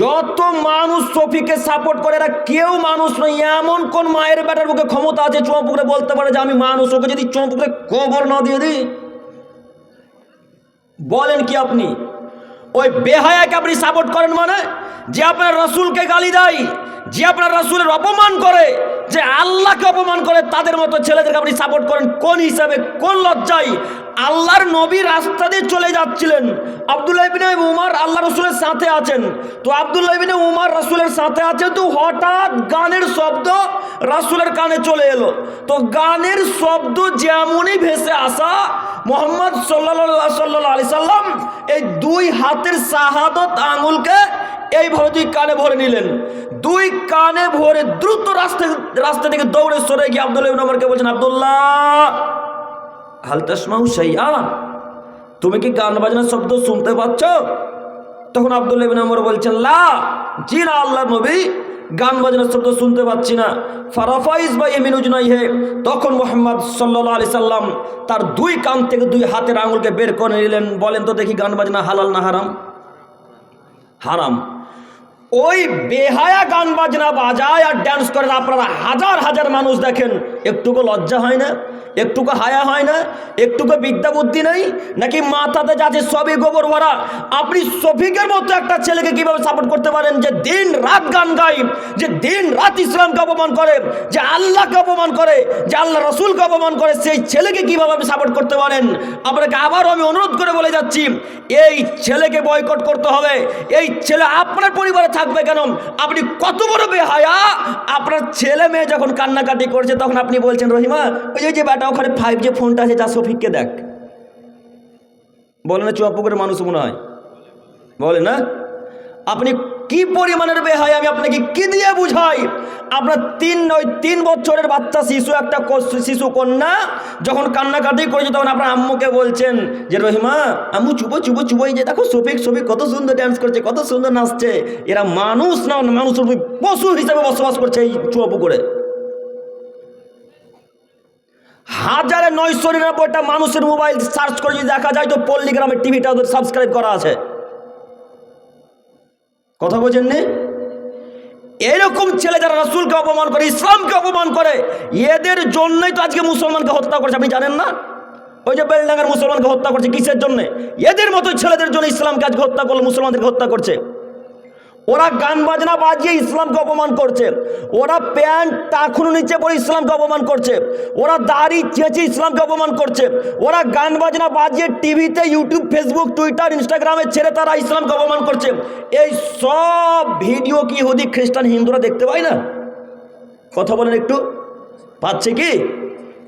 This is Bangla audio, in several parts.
যত মানুষ সফিকে সাপোর্ট করে, এরা কেউ মানুষ নয়, এমন কোন মায়ের বেটার বুকে ক্ষমতা আছে চুয়াপুকুরে বলতে পারে যে আমি মানুষ, ওকে যদি চুয়াপুকুরে কবর না দিয়ে দিই? বলেন কি আপনি? ওই বেহায়াকে আপনি সাপোর্ট করেন মানে যে আপনার রসুলকে গালি দেয় যে আপনার রসুলের অপমান করে, যে আল্লাহকে অপমান করে, তাদের মতো ছেলেদেরকে আপনি সাপোর্ট করেন, কোন হিসাবে, কোন লজ্জায়? আল্লাহর নবী রাস্তা দিয়ে চলে যাচ্ছিলেন। আবদুল্লাহ ইবিনে উমার আল্লাহ রসুলের সাথে আছেন। তো আবদুল্লাহ ইবিনে উমার রসুলের সাথে আছেন, তো হঠাৎ গানের শব্দ রাসুলের কানে চলে এলো। তো গানের শব্দ যেমনই ভেসে আসা, মোহাম্মদ সাল্লাহ সাল্লাহ আলি সাল্লাম এই দুই হাতের শাহাদত আঙুলকে এইভাবে দুই কানে ভরে নিলেন। দুই কানে ভরে দ্রুত রাস্তা রাস্তা থেকে দৌড়ে সরে গিয়ে আবদুল্লাহ ইবিন বলছেন, আবদুল্লাহ হালতাসমাউ সাইয়া তুমি কি গান বাজনার শব্দ শুনতে পাচ্ছ? তখন আবদুল্লাহ ইবিন আমর বলছেন, লা, জি না আল্লাহ নবী, গান বাজনার শব্দ শুনতে পাচ্ছি না। ফারাফাইজ বা এমিন উজনাই হে। তখন মোহাম্মদ সাল্লাহ আলি সাল্লাম তার দুই কান থেকে দুই হাতের আঙুলকে বের করে নিলেন। বলেন তো দেখি গান বাজনা হালাল না হারাম? হারাম। ওই বেহায়া গান বাজনা বাজায় আর ড্যান্স করে আপনারা হাজার হাজার মানুষ দেখেন, একটুকু লজ্জা হয় না? একটুকু হায়া হয় না, একটুকু বিদ্যা বুদ্ধি নেই, নাকি মাথাতে যাচ্ছে সবই গোবর ভরা আপনি শফিকের মতো একটা ছেলেকে কীভাবে সাপোর্ট করতে পারেন যে দিন রাত গান গায়, যে দিন রাত ইসলামকে অপমান করে, যে আল্লাহকে অপমান করে, যে আল্লাহ রসুলকে অপমান করে, সেই ছেলেকে কীভাবে আপনি সাপোর্ট করতে পারেন? আপনাকে আবারও আমি অনুরোধ করে বলে যাচ্ছি, এই ছেলেকে বয়কট করতে হবে। এই ছেলে আপনার পরিবারে থাকবে কেন? আপনি কত বড় বেহায়া। আপনার ছেলে মেয়ে যখন কান্নাকাটি করছে, তখন আপনি বলছেন, রহিমা, ওই যে- বেটা ওখানে ফাইভ যে ফোনটা আছে, যা শফিককে দেখ। বলে না চুয়াপুকুরের মানুষ মনে হয়? বলে না? আপনি কি পরিমাণের বেহাই আমি আপনাকে কি দিয়ে বুঝাই? আপনার তিন নয়, তিন বছরের বাচ্চা, শিশু, একটা শিশু কন্যা, যখন কান্নাকাটি করেছে, তখন আপনার আম্মুকে বলছেন যে, রহিমা, আম্মু, চুপো চুপো চুপো যে দেখো সফিক সফিক কত সুন্দর ড্যান্স করছে, কত সুন্দর নাচছে। এরা মানুষ না, মানুষের পশু হিসাবে বসবাস করছে এই চুয়াপুকুরে হাজারে নয়শো নিরানব্বইটা মানুষের মোবাইল সার্চ করে যদি দেখা যায় তো পল্লীগ্রামের টিভিটা ওদের সাবস্ক্রাইব করা আছে। কথা বোঝেন নি এরকম ছেলে যারা রাসুলকে অপমান করে, ইসলামকে অপমান করে, এদের জন্যই তো আজকে মুসলমানকে হত্যা করছে, আপনি জানেন না? ওই যে বেলডাঙ্গার মুসলমানকে হত্যা করছে কিসের জন্য? এদের মতো ছেলেদের জন্য ইসলামকে আজকে হত্যা করল, মুসলমানদেরকে হত্যা করছে। ওরা গান বাজনা বাজিয়ে ইসলামকে অপমান করছে। ওরা প্যান্ট টাকুনো নিচে পড়ে ইসলামকে অপমান করছে। ওরা দাড়ি চেঁচে ইসলামকে অপমান করছে। ওরা গান বাজনা বাজিয়ে টিভিতে, ইউটিউব ফেসবুক টুইটার ইনস্টাগ্রামে ছেড়ে তারা ইসলামকে অপমান করছে। এই সব ভিডিও কি হুদি খ্রিস্টান, হিন্দুরা দেখতে পায় না? কথা বলেন একটু। পাচ্ছে কি?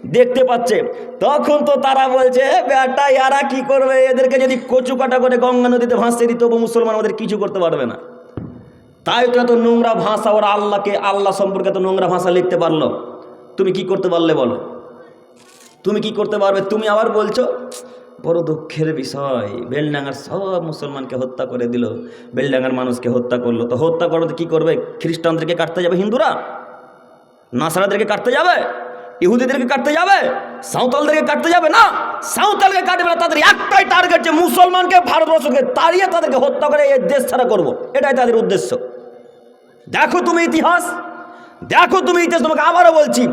দেখতে পাচ্ছে। তখন তো তারা বলছে, "এ বেটা ইয়ারা কি করবে? এদেরকে যদি কচু কাটা করে গঙ্গা নদীতে ভাসতে দিত মুসলমান ওদের কিছু করতে পারবে না। তাই তো নোংরা ভাষা ওরা আল্লাহকে, আল্লাহ সম্পর্কে এত নোংরা ভাষা লিখতে পারল। তুমি কি করতে পারলে বলো? তুমি কি করতে পারবে? তুমি আবার বলছো, বড় দুঃখের বিষয়। বেলডাঙ্গার সব মুসলমানকে হত্যা করে দিল। বেলডাঙ্গার মানুষকে হত্যা করল। তো হত্যা করতে কি করবে? খ্রিস্টানদেরকে কাটতে যাবে হিন্দুরা? নাসারাদেরকে কাটতে যাবে? ইহুদিদেরকে কাটতে যাবে? সাঁওতালদেরকে কাটতে যাবে না? সাঁওতালকে কাটবে না, তাদের একটাই টার্গেট যে মুসলমানকে, ভারতবর্ষকে তাড়িয়ে তাদেরকে হত্যা করে এই দেশ ছাড়া করব। এটাই তাদের উদ্দেশ্য। দেখো তুমি ইতিহাস, দেখো তুমি ইতিহাস, তোমাকে আবারও বলছি,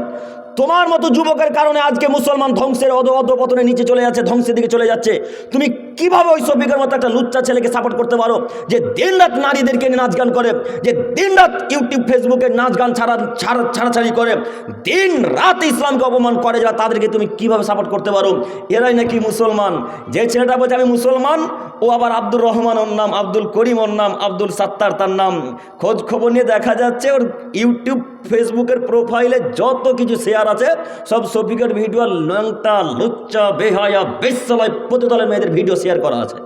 তোমার মতো যুবকের কারণে আজকে মুসলমান ধ্বংসের অধ অধপতনে নিচে চলে যাচ্ছে, ধ্বংসের দিকে চলে যাচ্ছে। তুমি কীভাবে ওই সবিকের মতো একটা লুচ্চা ছেলেকে সাপোর্ট করতে পারো? যে দিনরাত নারীদেরকে নিয়ে নাচ গান করে, যে দিনরাত ইউটিউব ফেসবুকে নাচ গান ছাড়া ছাড়া ছাড়াছাড়ি করে দিন রাত ইসলামকে অপমান করে, যারা তাদেরকে তুমি কীভাবে সাপোর্ট করতে পারো? এরাই নাকি মুসলমান। যে ছেলেটা বলছে, আমি মুসলমান ও আবার আব্দুর রহমান ওর নাম, আব্দুল করিম ওর নাম, আব্দুল সাত্তার তার নাম। খোঁজ খবর নিয়ে দেখা যাচ্ছে ওর ইউটিউব, ফেসবুকের প্রোফাইলে যত কিছু শেয়ার আছে, সব সফিকের ভিডিও লঙ্কা লুচ্চা, বেহায়া বেসালয় প্রতিদলের মেয়েদের ভিডিও শেয়ার করা আছে।